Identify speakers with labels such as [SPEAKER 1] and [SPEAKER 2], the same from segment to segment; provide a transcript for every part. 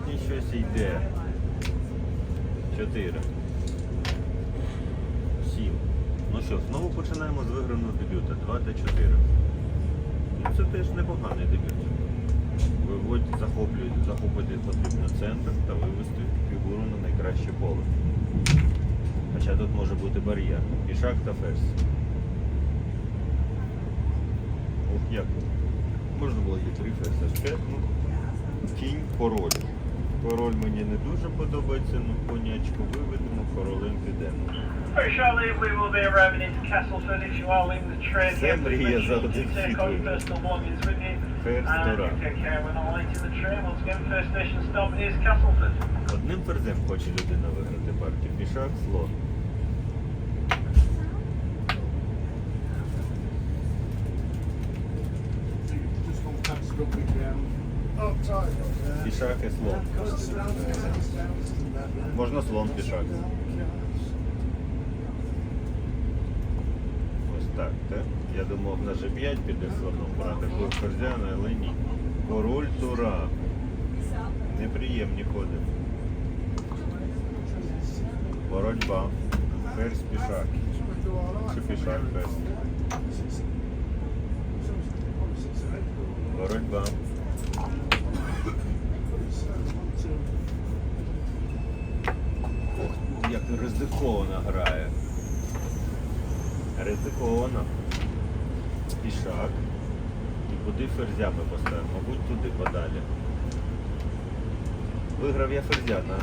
[SPEAKER 1] Сьогодні щось йде. Чотири. Сім. Ну що, знову починаємо з виграного дебюта. 2 та 4. Ну, це теж непоганий дебют. Виводь, захоплюють, захопити потрібно центр та вивести фігуру на найкраще поле. Хоча тут може бути бар'єр. Пішак та ферзь. Ох, як. Можна було і три ферзь H5, ну. Кінь, король. Король мені не дуже подобається, ну конячку виведемо, королем підемо.
[SPEAKER 2] Very shortly we will be arriving into Castleford if you are leaving the train
[SPEAKER 1] Це мрія
[SPEAKER 2] station stop is Castleford.
[SPEAKER 1] Одним ферзем хоче людина виграти партію. Пішак, слон.
[SPEAKER 3] Just
[SPEAKER 1] Пішак і слон. Можна слон пішак. Ось так, так? Я думав на G5 піде слоном брати був ферзяна, але ні. Король тура. Неприємні ходи. Боротьба. Ферзь пішак. Чи пішак ферзь? Боротьба. Ох, як ризиковано грає. Ризиковано. Пішак. І куди ферзями поставимо? Мабуть, туди подалі. Виграв я ферзя на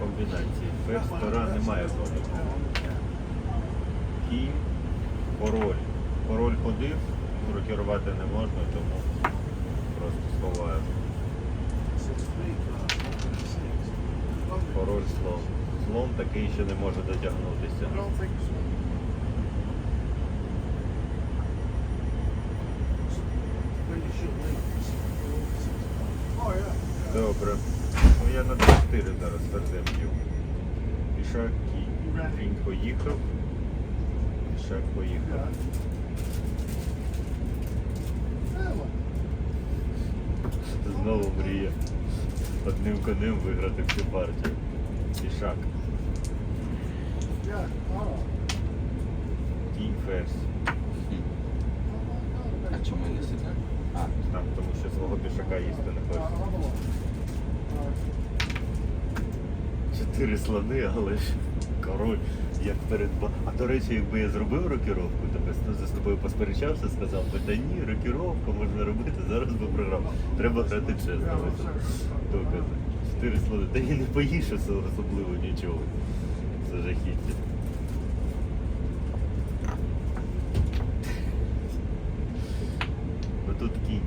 [SPEAKER 1] комбінації. Ферзь немає ходу. Кінь, король. Король ходив, рокірувати не можна, тому просто сховаю. Король слон. Слон такий, що не може дотягнутися.
[SPEAKER 3] Yeah.
[SPEAKER 1] Добре. Ну я на 4 зараз ферзем б'ю. Пішак кінь. Поїхав. Пішак поїхав. Знову мрія. Одним конем виграти всю партію.
[SPEAKER 3] Right.
[SPEAKER 1] Кінь ферзь.
[SPEAKER 4] А чому не сідати? А,
[SPEAKER 1] Там, тому що свого пішака їсти не
[SPEAKER 3] All right,
[SPEAKER 1] хоче.
[SPEAKER 3] I'll have a look. All right.
[SPEAKER 1] Чотири слони, але ж король, як перед А до речі, якби я зробив рокіровку, то би ну, з тобою посперечався, сказав би, та ні, рокіровку можна робити, зараз би програв. Треба грати чесно. Докази. Чотири слони. Та я не поїш особливо нічого. Це жахіття. Ну тут кінь.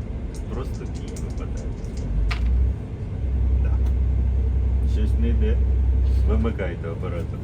[SPEAKER 1] Просто кінь випадає. Так. Щось не йде. Вимикайте оператор.